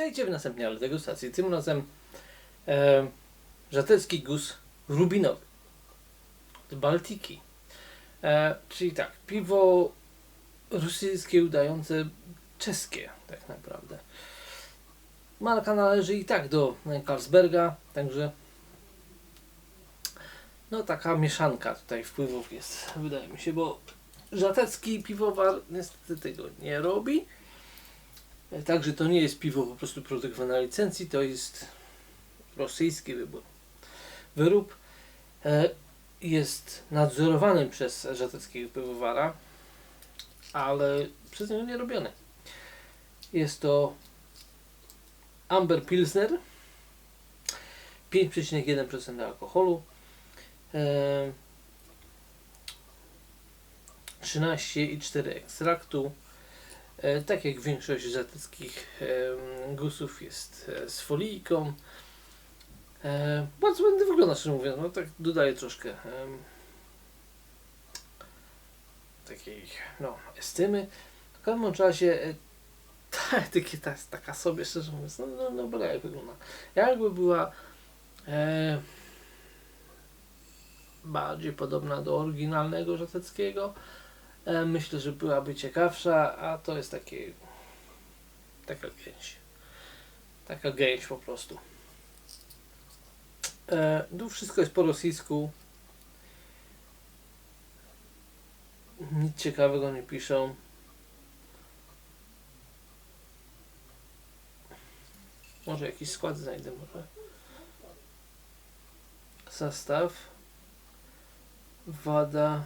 Witajcie w następnej ale degustacji. Tym razem e, żatecki gus rubinowy z Baltiki. E, czyli tak, piwo rosyjskie udające czeskie tak naprawdę. Marka należy i tak do Carlsberga, także no taka mieszanka tutaj wpływów jest, wydaje mi się, bo żatecki piwowar niestety tego nie robi. Także to nie jest piwo po prostu produkowane na licencji, to jest rosyjski wybór. Wyrób e, jest nadzorowany przez żateckiego piwowara, ale przez niego nie robiony. Jest to Amber Pilsner 5,1% alkoholu e, 13,4 ekstraktu E, tak jak większość żateckich e, gusów jest e, z folijką. E, bardzo ładnie wygląda, szczerze mówiąc. No tak dodaje troszkę e, takiej no, estymy. W każdym razie e, ta etykieta jest taka sobie, szczerze mówiąc. No, no, no byle jak wygląda. Jakby była e, bardziej podobna do oryginalnego żateckiego, E, Myślę, że byłaby ciekawsza, a to jest takie taka gęś. Taka gęś po prostu. E, tu wszystko jest po rosyjsku. Nic ciekawego nie piszą. Może jakiś skład znajdę może. Zestaw. Wada.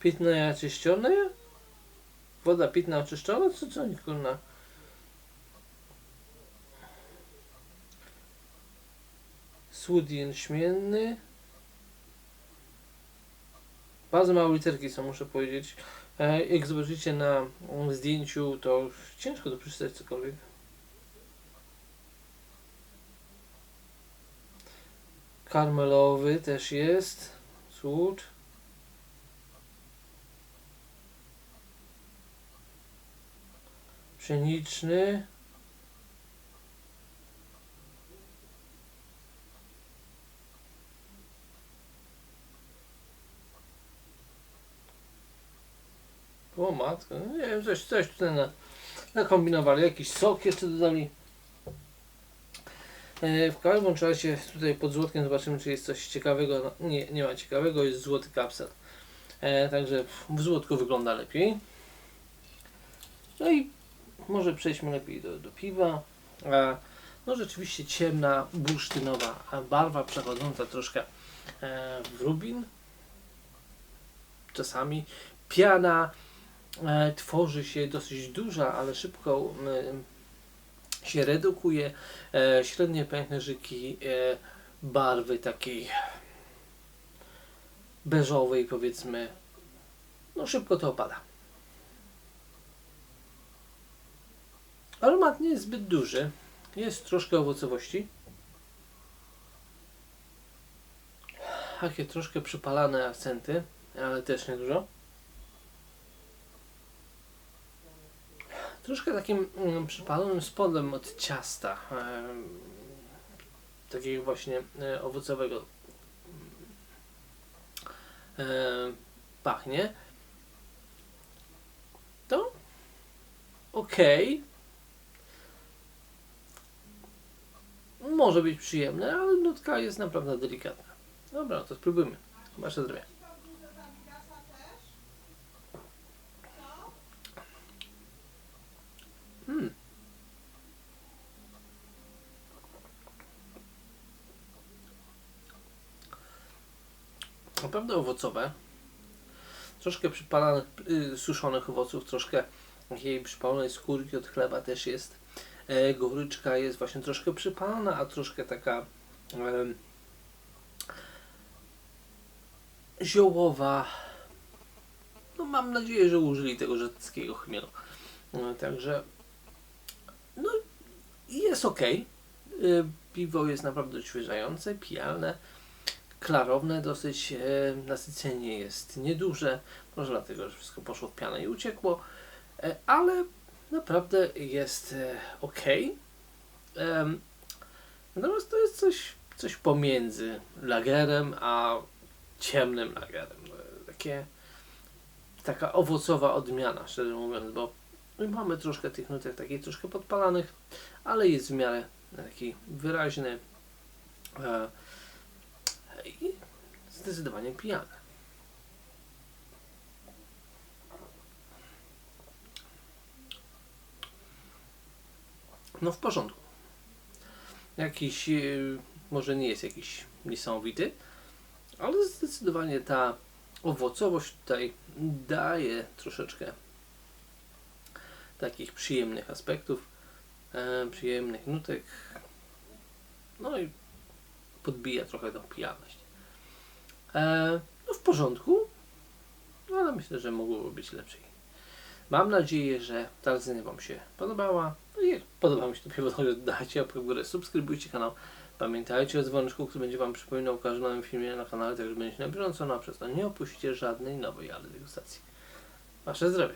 Pitne oczyszczone? Woda pitna oczyszczona? Co, co oni kurna? Słód jęczmienny. Bardzo małe literki są, muszę powiedzieć. E, jak zobaczycie na zdjęciu, to ciężko to cokolwiek. Karmelowy też jest. Słód. Pszeniczny. O matko, no nie wiem, coś, coś tutaj na, nakombinowali, jakiś sok jeszcze dodali. E, w każdym razie tutaj pod złotkiem zobaczymy, czy jest coś ciekawego. No, nie, nie ma ciekawego, jest złoty kapsel. E, także w złotku wygląda lepiej. No i może przejdźmy lepiej do, do piwa. E, no rzeczywiście ciemna, bursztynowa barwa przechodząca troszkę e, w rubin. Czasami piana e, tworzy się dosyć duża, ale szybko e, się redukuje. E, średnie pęcherzyki e, barwy takiej beżowej powiedzmy. No szybko to opada. Aromat nie jest zbyt duży. Jest troszkę owocowości. Takie troszkę przypalane akcenty, ale też nie dużo. Troszkę takim mm, przypalonym spodem od ciasta. takiego właśnie e, owocowego pachnie. To okej. Może być przyjemne, ale nutka jest naprawdę delikatna. Dobra, to spróbujmy. Wasze zdrowie. Hmm. Naprawdę owocowe. Troszkę przypalanych, y, suszonych owoców, troszkę takiej przypalonej skórki od chleba też jest. Goryczka jest właśnie troszkę przypalona, a troszkę taka ziołowa. No mam nadzieję, że użyli tego żeteckiego chmielu. E, także no jest ok. E, piwo jest naprawdę odświeżające, pijalne. klarowne dosyć, e, nasycenie jest nieduże, może dlatego, że wszystko poszło w pianę i uciekło, ale naprawdę jest e, ok. Natomiast to jest coś, coś pomiędzy lagerem a ciemnym lagerem. E, Takie, taka owocowa odmiana, szczerze mówiąc, bo my mamy troszkę tych nutek takich troszkę podpalanych, ale jest w miarę taki wyraźny e, i zdecydowanie pijany. No w porządku. Jakiś, e, może nie jest jakiś niesamowity, ale zdecydowanie ta owocowość tutaj daje troszeczkę takich przyjemnych aspektów, e, przyjemnych nutek, no i podbija trochę tą pijaność. E, no w porządku, ale myślę, że mogłoby być lepiej. Mam nadzieję, że ta recenzja Wam się podobała. Podoba mi się to piwo, to dajcie łapkę w górę, subskrybujcie kanał. Pamiętajcie o dzwoneczku, który będzie Wam przypominał o każdym nowym filmie na kanale, tak że będziecie na bieżąco, no a przez to nie opuścicie żadnej nowej ale degustacji. Wasze zdrowie.